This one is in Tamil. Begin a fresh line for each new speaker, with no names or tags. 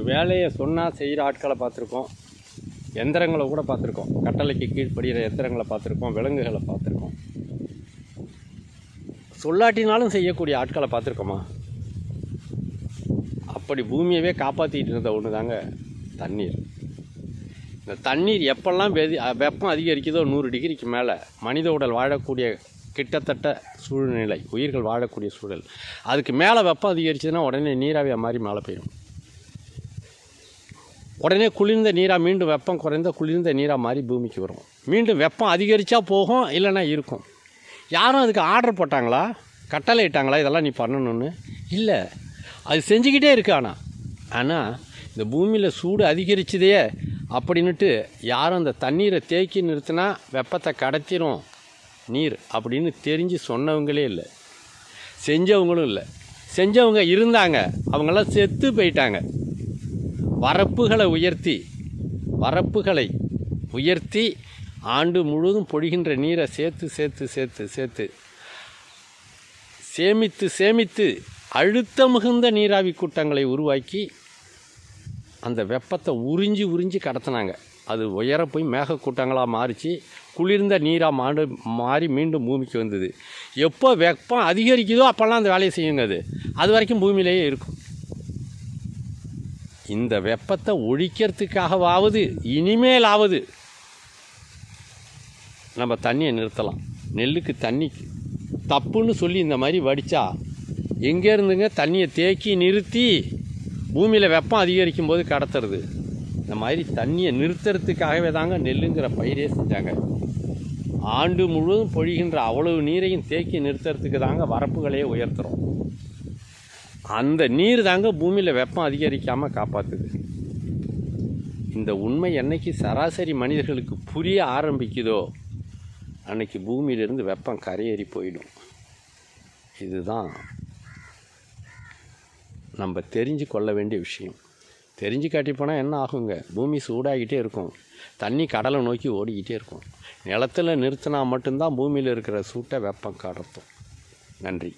ஒரு வேலையை சொன்னால் செய்கிற ஆட்களை பார்த்துருக்கோம். எந்திரங்களை கூட பார்த்துருக்கோம். கட்டளைக்கு கீழ்ப்படுகிற எந்திரங்களை பார்த்துருக்கோம். விலங்குகளை பார்த்துருக்கோம். சொல்லாட்டினாலும் செய்யக்கூடிய ஆட்களை பார்த்துருக்கோமா? அப்படி பூமியவே காப்பாற்றிட்டு இருந்த ஒன்று தாங்க தண்ணீர். இந்த தண்ணீர் எப்பெல்லாம் வெதி வெப்பம் அதிகரிக்குதோ நூறு டிகிரிக்கு மேலே மனித உடல் வாழக்கூடிய கிட்டத்தட்ட சூழ்நிலை உயிர்கள் வாழக்கூடிய சூழல். அதுக்கு மேலே வெப்பம் அதிகரிச்சதுன்னா உடனே நீராவியாக மாதிரி மேலே போயிடும் உடனே குளிர்ந்த நீராக மீண்டும் வெப்பம் குறைந்த குளிர்ந்த நீராக மாதிரி பூமிக்கு வரும். மீண்டும் வெப்பம் அதிகரித்தா போகும் இல்லைன்னா இருக்கும். யாரும் அதுக்கு ஆர்டர் போட்டாங்களா? கட்டளை இட்டாங்களா இதெல்லாம் நீ பண்ணணும்னு? இல்லை. அது செஞ்சுக்கிட்டே இருக்கு ஆனால் ஆனால் இந்த பூமியில் சூடு அதிகரிச்சதே அப்படின்னுட்டு யாரும் அந்த தண்ணீரை தேக்கி நிறுத்தினா வெப்பத்தை கடத்திரும் நீர் அப்படின்னு தெரிஞ்சு சொன்னவங்களே இல்லை. செஞ்சவங்களும் இல்லை. செஞ்சவங்க இருந்தாங்க. அவங்கெல்லாம் செத்து போயிட்டாங்க. வரப்புகளை உயர்த்தி வரப்புகளை உயர்த்தி ஆண்டு முழுவதும் பொழிகின்ற நீரை சேர்த்து சேர்த்து சேர்த்து சேர்த்து சேமித்து சேமித்து அழுத்த மிகுந்த நீராவி கூட்டங்களை உருவாக்கி அந்த வெப்பத்தை உறிஞ்சி உறிஞ்சி கடத்தினாங்க. அது உயர போய் மேகக்கூட்டங்களாக மாறிச்சு. குளிர்ந்த நீராக மாண்டு மாறி மீண்டும் பூமிக்கு வந்தது. எப்போ வெப்பம் அதிகரிக்குதோ அப்போல்லாம் அந்த வேலையை செய்யுங்க அது. அது வரைக்கும் பூமியிலேயே இருக்கும். இந்த வெப்பத்தை ஒழிக்கிறதுக்காகவாவது இனிமேலாவது நம்ம தண்ணியை நிறுத்தலாம். நெல்லுக்கு தண்ணி தப்புன்னு சொல்லி இந்த மாதிரி வடித்தா எங்கே இருந்துங்க தண்ணியை தேக்கி நிறுத்தி பூமியில் வெப்பம் அதிகரிக்கும் போது கடத்துறது? இந்த மாதிரி தண்ணியை நிறுத்துறதுக்காகவே தாங்க நெல்லுங்கிற பயிரே செஞ்சாங்க. ஆண்டு முழுவதும் பொழிகின்ற அவ்வளவு நீரையும் தேக்கி நிறுத்துறதுக்கு தாங்க வரப்புகளையே உயர்த்துறோம். அந்த நீர் தாங்க பூமியில் வெப்பம் அதிகரிக்காமல் காப்பாற்றுது இந்த உண்மை என்னைக்கு சராசரி மனிதர்களுக்கு புரிய ஆரம்பிக்குதோ அன்னைக்கு பூமியிலிருந்து வெப்பம் கரையேறி போயிடும். இதுதான் நம்ம தெரிஞ்சு கொள்ள வேண்டிய விஷயம். தெரிஞ்சு காட்டி போனால் என்ன ஆகுங்க? பூமி சூடாகிட்டே இருக்கும். தண்ணி கடலை நோக்கி ஓடிக்கிட்டே இருக்கும். நிலத்தில் நிறுத்தினா மட்டும்தான் பூமியில் இருக்கிற சூட்டை வெப்பம் கடத்தும் நன்றி.